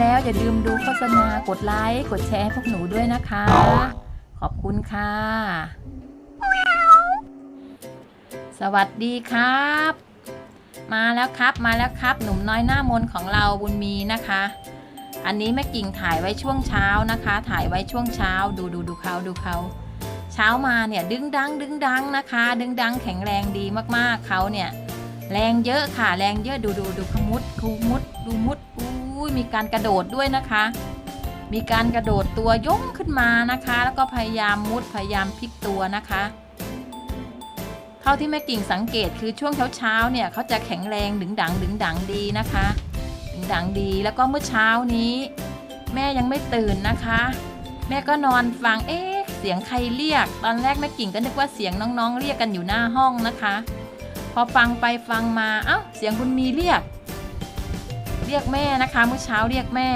แล้วอย่าลืมดูโฆษณากดไลค์กดแชร์ให้พวกหนูด้วยนะคะ ขอบคุณค่ะ สวัสดีครับ มาแล้วครับมาแล้วครับ หนุ่มน้อยหน้ามนของเราบุญมีนะคะ อันนี้แม่กิ่งถ่ายไว้ช่วงเช้านะคะ ถ่ายไว้ช่วงเช้า ดูดูดูเขาดูเขาเช้ามาเนี่ยดึงดังดึงดังนะคะ ดึงดังแข็งแรงดีมากๆเขาเนี่ย แรงเยอะค่ะ แรงเยอะดูดูดูขมุดคูมุดดูมุด อุ้ยมีการกระโดดด้วยนะคะ มีการกระโดดตัวย่งขึ้นมานะคะ แล้วก็พยายามมุดพยายามพลิกตัวนะคะเท่าที่แม่กิ่งสังเกตคือช่วงเช้าๆเนี่ยเขาจะแข็งแรงดึงดังดึงดังดีนะคะดึงดังดีแล้วก็เมื่อเช้านี้ แม่ยังไม่ตื่นนะคะ แม่ก็นอนฟังเอ๊ะเสียงใครเรียก ตอนแรกแม่กิ่งก็นึกว่าเสียงน้องๆ เรียกกันอยู่หน้าห้องนะคะ พอฟังไปฟังมาเอ้าเสียงคุณมีเรียก เรียกแม่นะคะ เมื่อเช้าเรียกแม่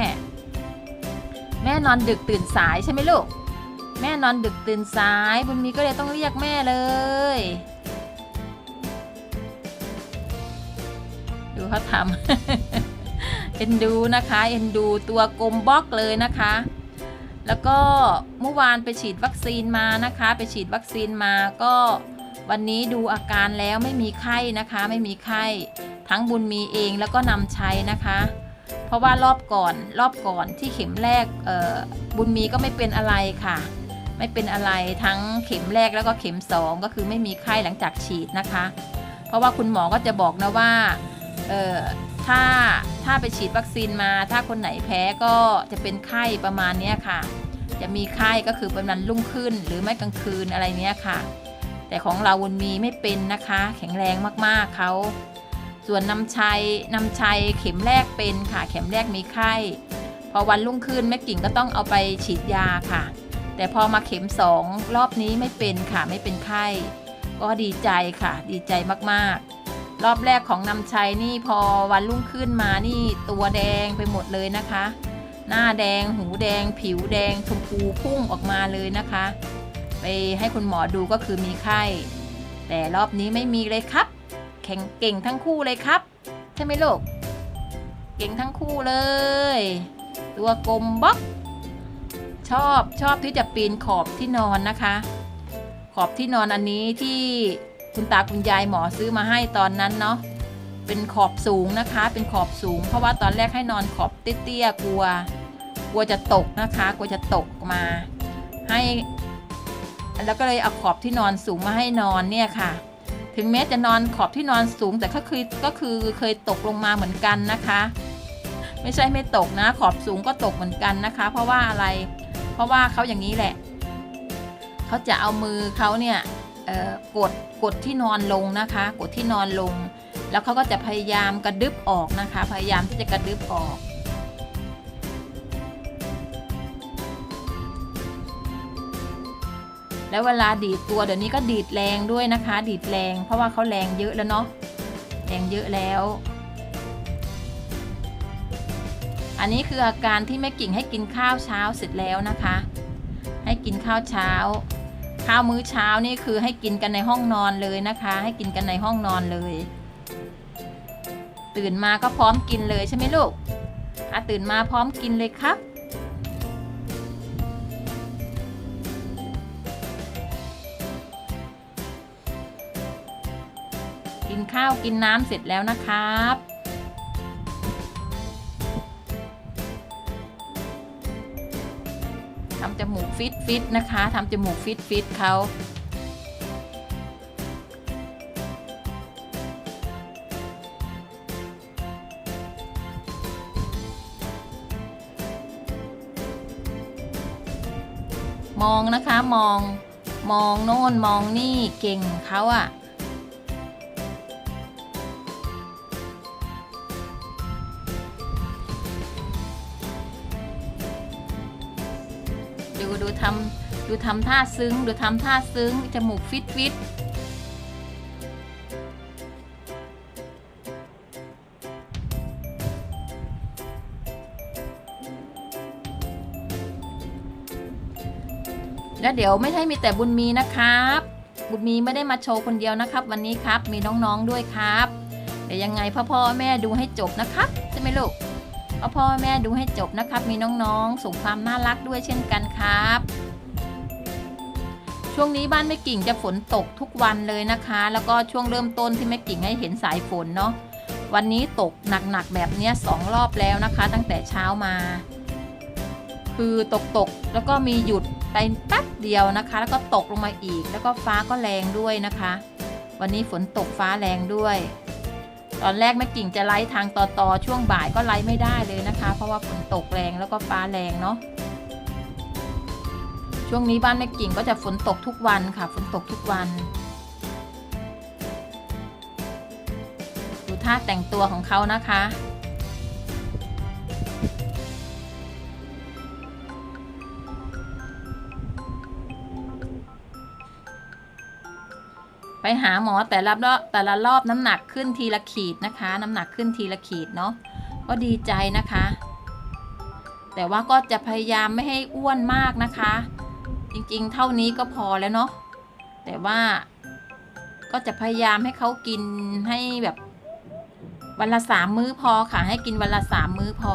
แม่นอนดึกตื่นสายใช่ไหมลูก แม่นอนดึกตื่นสายบุญมีก็เลยต้องเรียกแม่เลย ดูเขาทำเอ็นดูนะคะ เอ็นดูตัวกลมบล็อกเลยนะคะ แล้วก็เมื่อวานไปฉีดวัคซีนมานะคะ ไปฉีดวัคซีนมาก็ วันนี้ดูอาการแล้วไม่มีไข้นะคะ ไม่มีไข้ ทั้งบุญมีเองแล้วก็นำใชัยนะคะ เพราะว่ารอบก่อนรอบก่อนที่เข็มแรกบุญมีก็ไม่เป็นอะไรค่ะ ไม่เป็นอะไรทั้งเข็มแรกแล้วก็เข็มสองก็คือไม่มีไข้หลังจากฉีดนะคะ เพราะว่าคุณหมอก็จะบอกนะว่าถ้าถ้าไปฉีดวัคซีนมา ถ้าคนไหนแพ้ก็จะเป็นไข้ประมาณนี้ค่ะ จะมีไข้ก็คือเป็นวันรุ่งขึ้นหรือไม่กลางคืนอะไรเนี้ยค่ะ แต่ของเราวนมีไม่เป็นนะคะ แข็งแรงมากๆเขาส่วนนำชัยนำชัยเข็มแรกเป็นค่ะ เข็มแรกมีไข้ พอวันรุ่งขึ้นแม่กิ่งก็ต้องเอาไปฉีดยาค่ะ แต่พอมาเข็มสองรอบนี้ไม่เป็นค่ะไม่เป็นไข้ ก็ดีใจค่ะ ดีใจมากๆ รอบแรกของนำชัยนี่พอวันรุ่งขึ้นมานี่ตัวแดงไปหมดเลยนะคะ หน้าแดงหูแดง ผิวแดงชมพูพุ่งออกมาเลยนะคะ ไปให้คุณหมอดูก็คือมีไข้ แต่รอบนี้ไม่มีเลยครับ แข็งเก่งทั้งคู่เลยครับ ใช่ไหมลูกเก่งทั้งคู่เลย ตัวกลมบล็อกชอบชอบที่จะปีนขอบที่นอนนะคะ ขอบที่นอนอันนี้ที่คุณตาคุณยายหมอซื้อมาให้ตอนนั้นเนาะเป็นขอบสูงนะคะ เป็นขอบสูง เพราะว่าตอนแรกให้นอนขอบเตี้ยๆกลัว กลัวจะตกนะคะ กลัวจะตกมา ให้ แล้วก็เลยเอาขอบที่นอนสูงมาให้นอนเนี่ยค่ะ ถึงแม้จะนอนขอบที่นอนสูงแต่ก็คือก็คือเคยตกลงมาเหมือนกันนะคะ ไม่ใช่ไม่ตกนะ ขอบสูงก็ตกเหมือนกันนะคะ เพราะว่าอะไร เพราะว่าเขาอย่างนี้แหละเขาจะเอามือเขาเนี่ยกดกดที่นอนลงนะคะ กดที่นอนลง แล้วเขาก็จะพยายามกระดึบออกนะคะ พยายามที่จะกระดึบออก แล้วเวลาดีดตัวเดี๋ยวนี้ก็ดีดแรงด้วยนะคะ ดีดแรง เพราะว่าเขาแรงเยอะแล้วเนาะแรงเยอะแล้ว อันนี้คืออาการที่แม่กิ่งให้กินข้าวเช้าเสร็จแล้วนะคะ ให้กินข้าวเช้า ข้าวมื้อเช้านี่คือให้กินกันในห้องนอนเลยนะคะ ให้กินกันในห้องนอนเลย ตื่นมาก็พร้อมกินเลยใช่ไหมลูกอะตื่นมาพร้อมกินเลยครับ กินข้าวกินน้ำเสร็จแล้วนะครับ ทำจมูกฟิตฟิตนะคะ ทำจมูกฟิตฟิตเขามองนะคะมองมองโน่นมองนี่เก่งเขาอะ ดูดูทำดูทำท่าซึ้ง ดูทำท่าซึ้ง จมูกฟิตฟิตแล้วเดี๋ยวไม่ใช่มีแต่บุญมีนะครับ บุญมีไม่ได้มาโชว์คนเดียวนะครับ วันนี้ครับมีน้องๆด้วยครับ เดี๋ยวยังไงพ่อพ่อแม่ดูให้จบนะครับ ใช่ไหมลูก ก็พ่อแม่ดูให้จบนะครับ มีน้องๆ ส่งความน่ารักด้วยเช่นกันครับ ช่วงนี้บ้านแม่กิ่งจะฝนตกทุกวันเลยนะคะ แล้วก็ช่วงเริ่มต้นที่แม่กิ่งให้เห็นสายฝนเนาะวันนี้ตกหนักๆแบบนี้สองรอบแล้วนะคะ ตั้งแต่เช้ามา คือตกตกแล้วก็มีหยุดไปแป๊บเดียวนะคะ แล้วก็ตกลงมาอีก แล้วก็ฟ้าก็แรงด้วยนะคะ วันนี้ฝนตกฟ้าแรงด้วย ตอนแรกแม่กิ่งจะไล่ทางต่อต่อช่วงบ่ายก็ไล่ไม่ได้เลยนะคะ เพราะว่าฝนตกแรงแล้วก็ฟ้าแรงเนาะช่วงนี้บ้านแม่กิ่งก็จะฝนตกทุกวันค่ะ ฝนตกทุกวันดูท่าแต่งตัวของเขานะคะ ไปหาหมอแต่ละรอบแต่ละรอบน้ำหนักขึ้นทีละขีดนะคะ น้ำหนักขึ้นทีละขีดเนาะก็ดีใจนะคะ แต่ว่าก็จะพยายามไม่ให้อ้วนมากนะคะ จริงๆ เท่านี้ก็พอแล้วเนาะแต่ว่าก็จะพยายามให้เขากินให้แบบวันละสามมื้อพอค่ะ ให้กินวันละสามมื้อพอ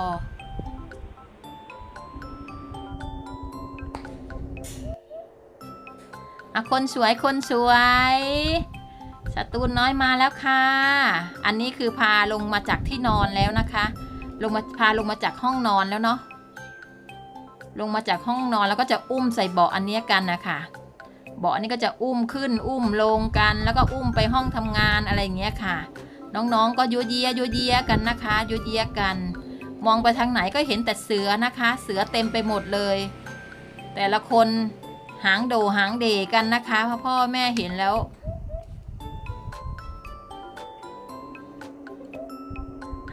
อะคนสวยคนสวยสตูนน้อยมาแล้วค่ะ อันนี้คือพาลงมาจากที่นอนแล้วนะคะ ลงมาพาลงมาจากห้องนอนแล้วเนาะ ลงมาจากห้องนอนแล้วก็จะอุ้มใส่เบาะอันนี้กันนะคะเบาะนี้ก็จะอุ้มขึ้น อุ้มลงกัน แล้วก็อุ้มไปห้องทำงานอะไรอย่างเงี้ยค่ะ น้องๆก็โยเยียยัวเยียกันนะคะโยเยียกัน มองไปทางไหนก็เห็นแต่เสือนะคะ เสือเต็มไปหมดเลย แต่ละคน หางโดหางเดกันนะคะพราะพ่อแม่เห็นแล้ว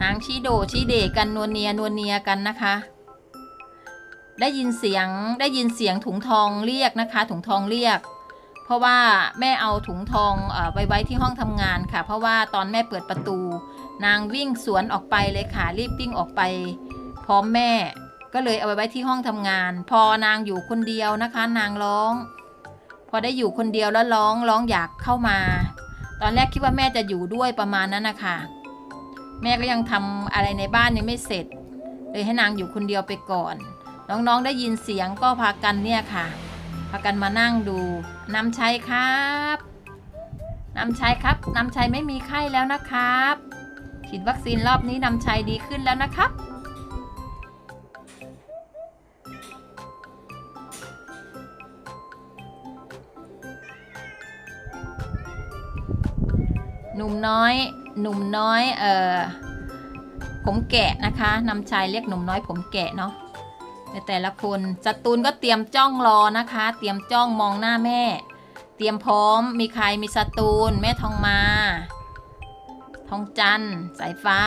หางชี้โดชี้เดกันนวลเนียนวลเนียกันนะคะ ได้ยินเสียงได้ยินเสียงถุงทองเรียกนะคะ ถุงทองเรียก เพราะว่าแม่เอาถุงทองไปไว้ที่ห้องทำงานค่ะ เพราะว่าตอนแม่เปิดประตู นางวิ่งสวนออกไปเลยค่ะรีบวิ่งออกไป พร้อมแม่ ก็เลยเอาไปไว้ที่ห้องทำงาน พอนางอยู่คนเดียวนะคะ นางร้อง พอได้อยู่คนเดียวแล้วร้องร้องอยากเข้ามา ตอนแรกคิดว่าแม่จะอยู่ด้วยประมาณนั้นนะคะแม่ก็ยังทำอะไรในบ้านยังไม่เสร็จ เลยให้นางอยู่คนเดียวไปก่อน น้องๆได้ยินเสียงก็พากันเนี่ยค่ะ พากันมานั่งดูน้ำชัยครับน้ำชัยครับน้ำชัยไม่มีไข้แล้วนะครับฉีดวัคซีนรอบนี้น้ำชัยดีขึ้นแล้วนะครับ หนุ่มน้อย หนุ่มน้อยเอ่อผมแกะนะคะนำชายเรียกหนุ่มน้อยผมแกะเนาะแต่แต่ละคนสตูนก็เตรียมจ้องรอนะคะ เตรียมจ้องมองหน้าแม่ เตรียมพร้อมมีใครมีสตูน แม่ทองมา ทองจันสายฟ้า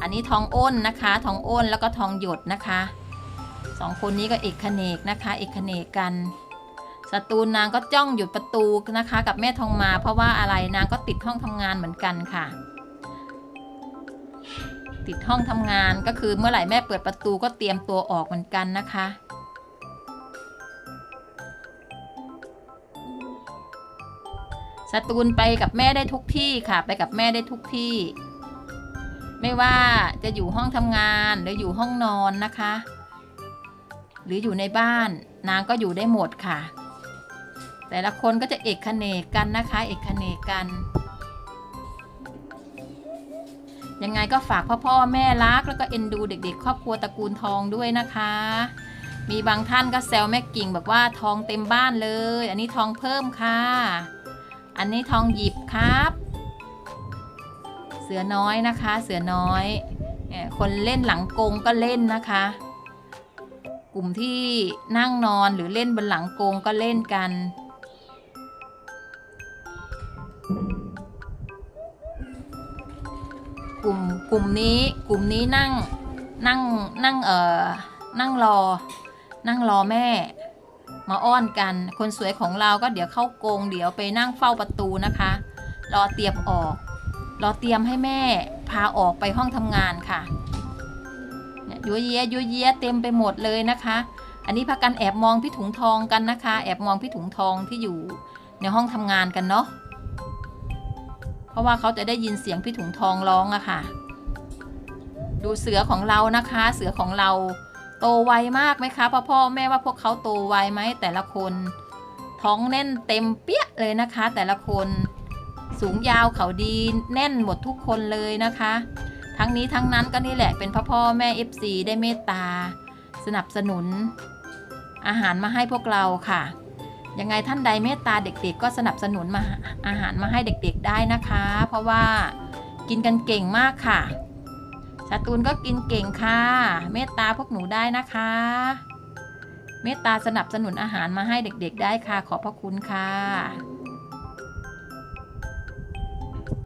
อันนี้ทองอ้นนะคะ ทองอ้นแล้วก็ทองหยดนะคะสองคนนี้ก็เอกขเนกนะคะ เอกขเนกกัน สตูนนางก็จ้องหยุดประตูนะคะ กับแม่ทองมา เพราะว่าอะไรนางก็ติดห้องทำงานเหมือนกันค่ะ ติดห้องทำงานก็คือเมื่อไหร่แม่เปิดประตูก็เตรียมตัวออกเหมือนกันนะคะสตูนไปกับแม่ได้ทุกที่ค่ะ ไปกับแม่ได้ทุกที่ ไม่ว่าจะอยู่ห้องทำงานหรืออยู่ห้องนอนนะคะ หรืออยู่ในบ้านนางก็อยู่ได้หมดค่ะ แต่ละคนก็จะเอกขเนกกันนะคะ เอกขเนกกัน ยังไงก็ฝากพ่อพ่อแม่รัก แล้วก็เอ็นดูเด็กๆ ครอบครัวตระกูลทองด้วยนะคะ มีบางท่านก็แซวแม่กิ่งแบบว่าทองเต็มบ้านเลย อันนี้ทองเพิ่มค่ะ อันนี้ทองหยิบครับ เสือน้อยนะคะ เสือน้อยเนี่ยคนเล่นหลังกงก็เล่นนะคะกลุ่มที่นั่งนอนหรือเล่นบนหลังกงก็เล่นกัน กลุ่มกลุ่มนี้กลุ่มนี้นั่งนั่งนั่งเอ่อนั่งรอ นั่งรอแม่ มาอ้อนกัน คนสวยของเราก็เดี๋ยวเข้ากงเดี๋ยวไปนั่งเฝ้าประตูนะคะ รอเตรียมออก รอเตรียมให้แม่พาออกไปห้องทำงานค่ะเนี่ยยัวเยียยัวเยียเต็มไปหมดเลยนะคะ อันนี้พากันแอบมองพี่ถุงทองกันนะคะ แอบมองพี่ถุงทองที่อยู่ในห้องทำงานกันเนาะ เพราะว่าเขาจะได้ยินเสียงพี่ถุงทองร้องอะค่ะ ดูเสือของเรานะคะ เสือของเราโตไวมากไหมคะพ่อพ่อแม่ว่าพวกเขาโตไวไหมแต่ละคน ท้องแน่นเต็มเปี้ยเลยนะคะ แต่ละคนสูงยาวเขาดีแน่นหมดทุกคนเลยนะคะ ทั้งนี้ทั้งนั้นก็นี่แหละเป็นพ่อพ่อแม่ FC ได้เมตตา สนับสนุน อาหารมาให้พวกเราค่ะ ยังไงท่านใดเมตตาเด็กๆ ก็สนับสนุนมาอาหารมาให้เด็กๆได้นะคะ เพราะว่ากินกันเก่งมากค่ะชาตูนก็กินเก่งค่ะ เมตตาพวกหนูได้นะคะ เมตตาสนับสนุนอาหารมาให้เด็กๆ ได้ค่ะ ขอบพระคุณค่ะ